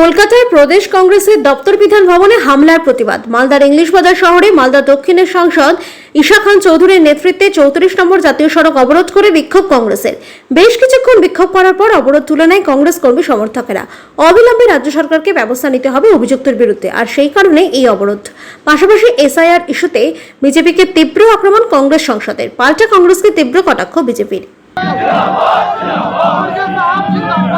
কলকাতায় প্রদেশ কংগ্রেসের দপ্তর বিধান ভবনে হামলার প্রতিবাদ। মালদার ইংলিশ বাজার শহরে মালদা দক্ষিণের সাংসদ ঈশা খান চৌধুরীর নেতৃত্বে চৌত্রিশ নম্বর জাতীয় সড়ক অবরোধ করে বিক্ষোভ কংগ্রেসের। বেশ কিছুক্ষণ বিক্ষোভ করার পর অবরোধ তুলে নেয় কংগ্রেস কর্মী সমর্থকেরা। অবিলম্বে রাজ্য সরকারকে ব্যবস্থা নিতে হবে অভিযুক্তের বিরুদ্ধে, আর সেই কারণে এই অবরোধ। পাশাপাশি এসআইআর ইস্যুতে বিজেপিকে তীব্র আক্রমণ কংগ্রেস সংসদের। পাল্টা কংগ্রেসকে তীব্র কটাক্ষ বিজেপির।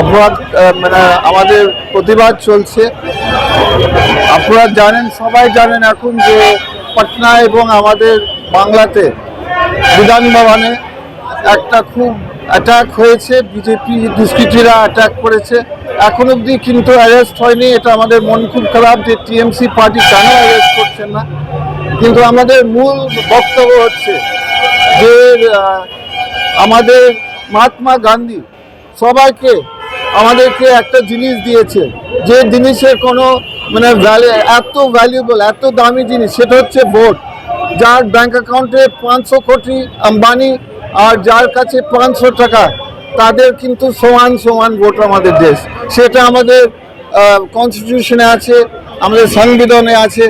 অপরাধ মানে আমাদের প্রতিবাদ চলছে। আপনারা জানেন, সবাই জানেন এখন যে পাটনা এবং আমাদের বাংলাতে বিধান ভবনে একটা খুব অ্যাটাক হয়েছে, বিজেপি দুষ্কৃতীরা অ্যাটাক করেছে। এখন অবধি কিন্তু অ্যারেস্ট হয়নি, এটা আমাদের মন খুব খারাপ যে টিএমসি পার্টি কেন অ্যারেস্ট করছে না। কিন্তু আমাদের মূল বক্তব্য হচ্ছে যে আমাদের মহাত্মা গান্ধী সবাইকে আমাদেরকে একটা জিনিস দিয়েছে। যে জিনিসের কোনো মানে ভ্যালু এত ভ্যালুয়েবল এত দামি জিনিস, সেটা হচ্ছে ভোট যার ব্যাংক অ্যাকাউন্টে পাঁচশো কোটি আম্বানি আর যার কাছে পাঁচশো টাকা, তাদের কিন্তু সমান সমান ভোট আমাদের দেশ। সেটা আমাদের কনস্টিটিউশনে আছে, আমাদের সংবিধানে আছে।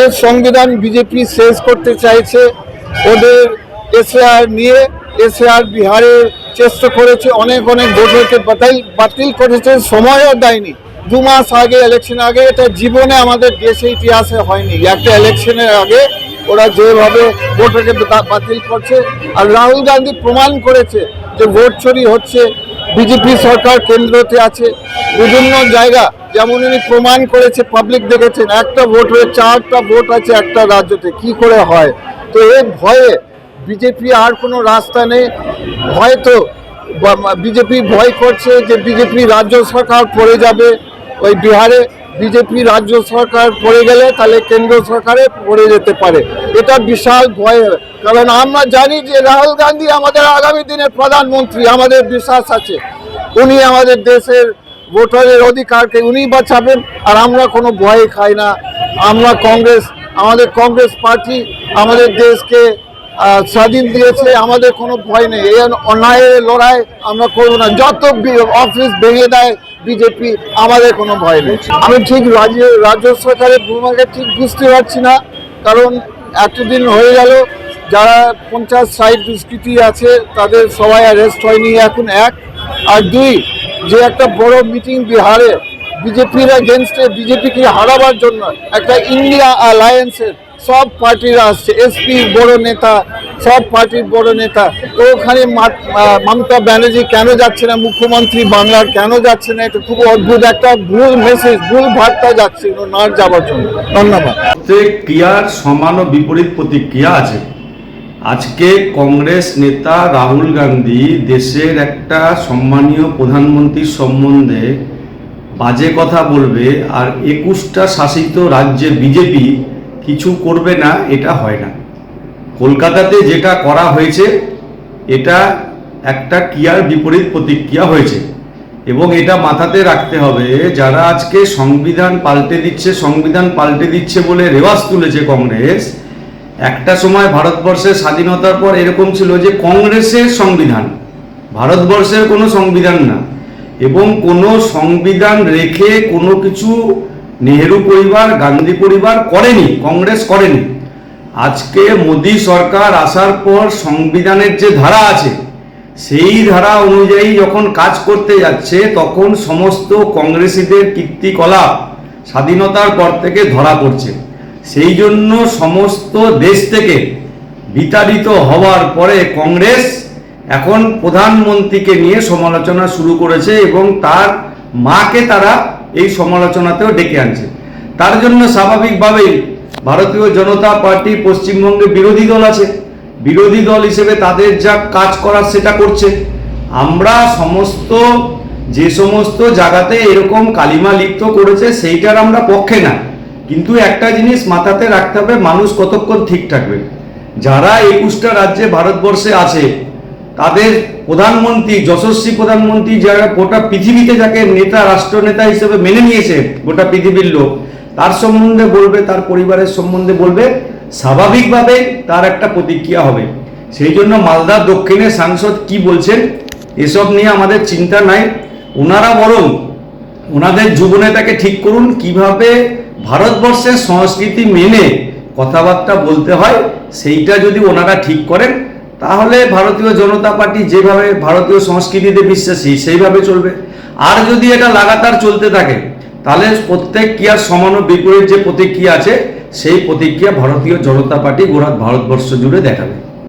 এর সংবিধান বিজেপি শেষ করতে চাইছে। ওদের এসআর নিয়ে এসআর বিহারে চেষ্টা করেছে, অনেক অনেক ভোটারকে বাতিল বাতিল করেছে, সময়ও দেয়নি। দু মাস আগে ইলেকশন আগে, এটা জীবনে আমাদের দেশে ইতিহাসে হয়নি। একটা ইলেকশনের আগে ওরা যেভাবে ভোটারকে বাতিল করছে, আর রাহুল গান্ধী প্রমাণ করেছে যে ভোট চুরি হচ্ছে, বিজেপি সরকার কেন্দ্রতে আছে। বিভিন্ন জায়গা, যেমন উনি প্রমাণ করেছে পাবলিক দেখেছেন, একটা ভোট হয়ে চারটা ভোট আছে একটা রাজ্যতে, কি করে হয়? তো এই ভয়ে বিজেপি আর কোনো রাস্তা নেই। হয়তো বিজেপি ভয় করছে যে বিজেপি রাজ্য সরকার পড়ে যাবে। ওই বিহারে বিজেপি রাজ্য সরকার পড়ে গেলে তাহলে কেন্দ্র সরকারে পড়ে যেতে পারে। এটা বিশাল ভয়। কারণ আমরা জানি যে রাহুল গান্ধী আমাদের আগামী দিনের প্রধানমন্ত্রী, আমাদের বিশ্বাস আছে। উনি আমাদের দেশের ভোটারের অধিকারকে উনি বাঁচাবেন আর আমরা কোনো ভয় খাই না। আমরা কংগ্রেস, আমাদের কংগ্রেস পার্টি আমাদের দেশকে স্বাধীন দিয়েছে, আমাদের কোনো ভয় নেই। এই অন্যায়ের লড়াই আমরা করব না। যত অফিস ভেঙে দেয় বিজেপি আমাদের কোনো ভয় নেই। আমি ঠিক রাজ্য রাজ্য সরকারের ভূমিকা ঠিক বুঝতে পারছি না, কারণ এতদিন হয়ে গেল, যারা পঞ্চাশ, ষাট দুষ্কৃতি আছে, তাদের সবাই অ্যারেস্ট হয়নি, এখন এক। আর দুই, যে একটা বড় মিটিং বিহারে বিজেপির এগেনস্টে বিজেপিকে হারাবার জন্য একটা ইন্ডিয়া অ্যালায়েন্সের সব পার্টিরা আসছে, এসপি, বড় নেতা, সব পার্টির বড় নেতা। তো ওখানে মমতা ব্যানার্জি কেন যাচ্ছে না? মুখ্যমন্ত্রী বাংলার কেন যাচ্ছে না? এটা খুব অদ্ভুত একটা ভুল মেসেজ ভুল বার্তা যাচ্ছে না যাওয়ার জন্য। ধন্যবাদ। ক্রিয়ার সমান ও বিপরীত প্রতিক্রিয়া আছে। আজকে কংগ্রেস নেতা রাহুল গান্ধী দেশের একটা সম্মানীয় প্রধানমন্ত্রীর সম্বন্ধে বাজে কথা বলবে আর একুশটা শাসিত রাজ্যে বিজেপি কিছু করবে না, এটা হয় না। কলকাতাতে যেটা করা হয়েছে, এটা একটা ক্রিয়ার বিপরীত প্রতিক্রিয়া হয়েছে। এবং এটা মাথাতে রাখতে হবে, যারা আজকে সংবিধান পাল্টে দিচ্ছে, সংবিধান পাল্টে দিচ্ছে বলে রেওয়াজ তুলেছে কংগ্রেস, একটা সময় ভারতবর্ষের স্বাধীনতার পর এরকম ছিল যে কংগ্রেসের সংবিধান, ভারতবর্ষের কোনো সংবিধান না। এবং কোনো সংবিধান রেখে কোনো কিছু নেহেরু পরিবার, গান্ধী পরিবার করেনি, কংগ্রেস করেনি। আজকে মোদী সরকার আসার পর সংবিধানের যে ধারা আছে, সেই ধারা অনুযায়ী যখন কাজ করতে যাচ্ছে, তখন সমস্ত কংগ্রেসীদের কীর্তিকলাপ স্বাধীনতার পর থেকে ধরা পড়ছে। সেই জন্য সমস্ত দেশ থেকে বিতাড়িত হওয়ার পরে কংগ্রেস এখন প্রধানমন্ত্রীকে নিয়ে সমালোচনা শুরু করেছে এবং তার মাকে তারা এই সমালোচনাতেও ডেকে আনছে। তার জন্য স্বাভাবিকভাবেই ভারতীয় জনতা পার্টি পশ্চিমবঙ্গে বিরোধী দল আছে। বিরোধী দল হিসেবে তাদের যা কাজ করার সেটা করছে। আমরা সমস্ত, যে সমস্ত জায়গাতে এরকম কালিমা লিপ্ত করেছে, সেইটার আমরা পক্ষে না। কিন্তু একটা জিনিস মাথাতে রাখতে হবে, মানুষ কতক্ষণ ঠিক থাকবে? যারা একুশটা রাজ্যে ভারতবর্ষে আছে তাদের প্রধানমন্ত্রী, যশস্বী প্রধানমন্ত্রী যারা গোটা পৃথিবীতে যাকে নেতা, রাষ্ট্রনেতা হিসেবে মেনে নিয়েছে, গোটা পৃথিবীর লোক, তার সম্বন্ধে বলবে, তার পরিবারের সম্বন্ধে বলবে স্বাভাবিকভাবে তার একটা প্রতিক্রিয়া হবে। সেই জন্য মালদা দক্ষিণের সাংসদ কি বলছেন, এসব নিয়ে আমাদের চিন্তা নাই। ওনারা বরং ওনাদের যুবনেতাকে ঠিক করুন, কীভাবে ভারতবর্ষের সংস্কৃতি মেনে কথাবার্তা বলতে হয়, সেইটা যদি ওনারা ঠিক করেন তাহলে ভারতীয় জনতা পার্টি যেভাবে ভারতীয় সংস্কৃতিতে বিশ্বাসী, সেইভাবে চলবে। আর যদি এটা লাগাতার চলতে থাকে, তাহলে প্রত্যেক ক্রিয়ার সমান বিপরীত যে প্রতিক্রিয়া আছে, সেই প্রতিক্রিয়া ভারতীয় জনতা পার্টি গোড়া ভারতবর্ষ জুড়ে দেখাবে।